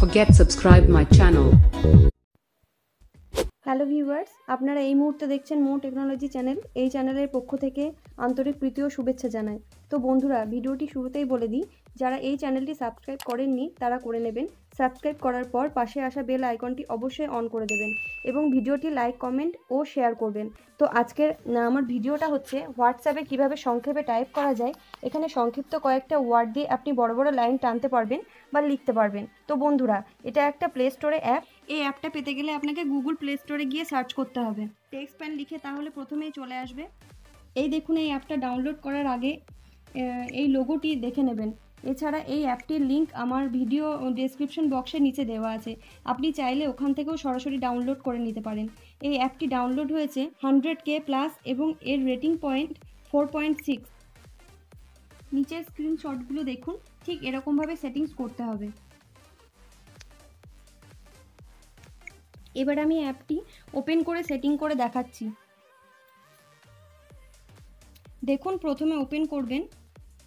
forget subscribe my channel. Hello viewers আপনারা এই মুহূর্তে দেখছেন মো টেকনোলজি চ্যানেল এই চ্যানেলের পক্ষ থেকে আন্তরিক প্রীতি ও শুভেচ্ছা জানাই তো বন্ধুরা, ভিডিওটি শুরুতেই বলে দিই যারা এই চ্যানেলটি সাবস্ক্রাইব করেননি, তারা করে নেবেন। সাবস্ক্রাইব করার পর পাশে আসা বেল আইকনটি অবশ্যই অন করে দেবেন এবং ভিডিওটি লাইক, কমেন্ট ও শেয়ার করবেন। তো আজকের আমার ভিডিওটা হচ্ছে হোয়াটসঅ্যাপে কীভাবে সংক্ষেপে টাইপ করা যায়, এখানে সংক্ষিপ্ত কয়েকটা ওয়ার্ড দিয়ে আপনি বড় বড় লাইন টানতে পারবেন বা লিখতে পারবেন। তো বন্ধুরা, এটা একটা প্লে স্টোরে অ্যাপ এই অ্যাপটা পেতে গেলে আপনাকে গুগল প্লে স্টোরে গিয়ে সার্চ করতে হবে। টেক্সট প্যান লিখে তাহলে প্রথমেই চলে আসবে। এই দেখুন, এই অ্যাপটা ডাউনলোড করার আগে এই লোগোটি দেখে নেবেন। এছাড়া এই অ্যাপটির লিঙ্ক আমার ভিডিও ডেসক্রিপশন বক্সের নিচে দেওয়া আছে। আপনি চাইলে ওখান থেকেও সরাসরি ডাউনলোড করে নিতে পারেন। এই অ্যাপটি ডাউনলোড হয়েছে হান্ড্রেড কে প্লাস এবং এর rating point four point six নিচের স্ক্রিনশটগুলো দেখুন, ঠিক এরকমভাবে সেটিংস করতে হবে। এবার আমি অ্যাপটি ওপেন করে সেটিং করে দেখাচ্ছি। দেখুন, প্রথমে ওপেন করবেন।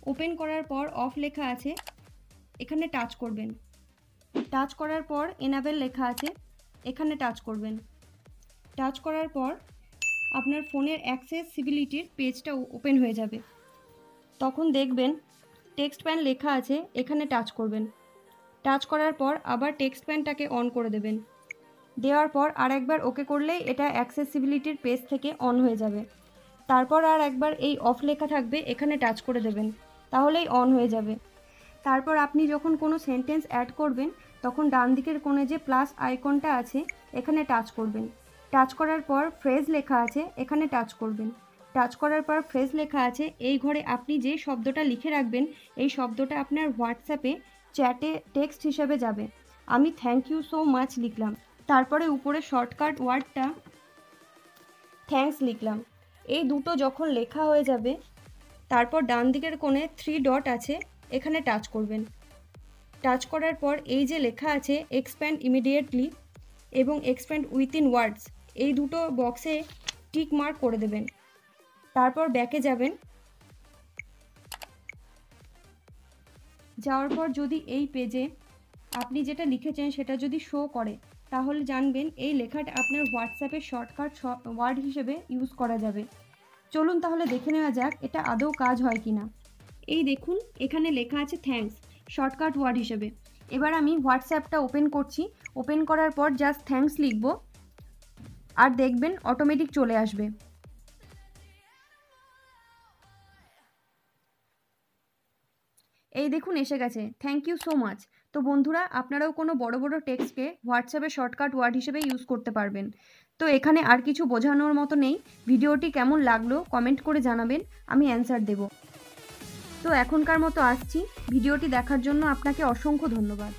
ওপেন করার পর অফ লেখা আছে। এখানে টাচ করবেন। টাচ করার পর এনাবেল লেখা আছে। এখানে টাচ করবেন। টাচ করার পর আপনার ফোনের অ্যাক্সেসিবিলিটির পেজটা ওপেন হয়ে যাবে। তখন দেখবেন টেক্সট প্যান লেখা আছে, এখানে টাচ করবেন। টাচ করার পর আবার টেক্সট প্যানটাকে অন করে দেবেন। দেওয়ার পর আর একবার ওকে করলেই এটা অ্যাক্সেসিবিলিটির পেজ থেকে অন হয়ে যাবে। তারপর আর একবার এই অফ লেখা থাকবে, এখানে টাচ করে দেবেন। তাহলেই অন হয়ে যাবে। তারপর আপনি যখন কোনো সেন্টেন্স অ্যাড করবেন, তখন ডান দিকের কোণে যে প্লাস আইকনটা আছে, এখানে টাচ করবেন। টাচ করার পর ফ্রেজ লেখা আছে, এখানে টাচ করবেন। টাচ করার পর ফ্রেজ লেখা আছে, এই ঘরে আপনি যে শব্দটা লিখে রাখবেন, এই শব্দটা আপনার হোয়াটসঅ্যাপে চ্যাটে টেক্সট হিসেবে যাবে। আমি থ্যাংক ইউ সো মাচ লিখলাম। তারপরে উপরে শর্টকাট ওয়ার্ডটা থ্যাঙ্কস লিখলাম। এই দুটো যখন লেখা হয়ে যাবে তারপর ডান দিকের কোণে থ্রি ডট আছে, এখানে টাচ করবেন। টাচ করার পর এই যে লেখা আছে এক্সপ্যান্ড ইমিডিয়েটলি এবং এক্সপ্যান্ড উইথিন ওয়ার্ডস এই দুটো বক্সে টিক মার্ক করে দেবেন। তারপর ব্যাকে যাবেন। যাওয়ার পর যদি এই পেজে আপনি যেটা লিখেছেন সেটা যদি শো করে, তাহলে জানবেন এই লেখাটা আপনার হোয়াটসঅ্যাপে শর্টকাট ওয়ার্ড হিসেবে ইউজ করা যাবে। চলুন তাহলে দেখে নেওয়া যাক এটা আদৌ কাজ হয় কি না। এই দেখুন, এখানে লেখা আছে থ্যাঙ্কস শর্টকাট ওয়ার্ড হিসেবে। এবার আমি হোয়াটসঅ্যাপটা ওপেন করছি। ওপেন করার পর জাস্ট থ্যাঙ্কস লিখব। আর দেখবেন অটোমেটিক চলে আসবে। এই দেখুন, এসে গেছে। থ্যাংক ইউ সো মাচ তো বন্ধুরা, আপনারাও কোনো বড় বড় টেক্সটকে হোয়াটসঅ্যাপে শর্টকাট ওয়ার্ড হিসেবে ইউজ করতে পারবেন। তো এখানে আর কিছু বোঝানোর মতো নেই। ভিডিওটি কেমন লাগল কমেন্ট করে জানাবেন, আমি অ্যান্সার দেব। তো এখনকার মতো আসছি। ভিডিওটি দেখার জন্য আপনাকে অসংখ্য ধন্যবাদ।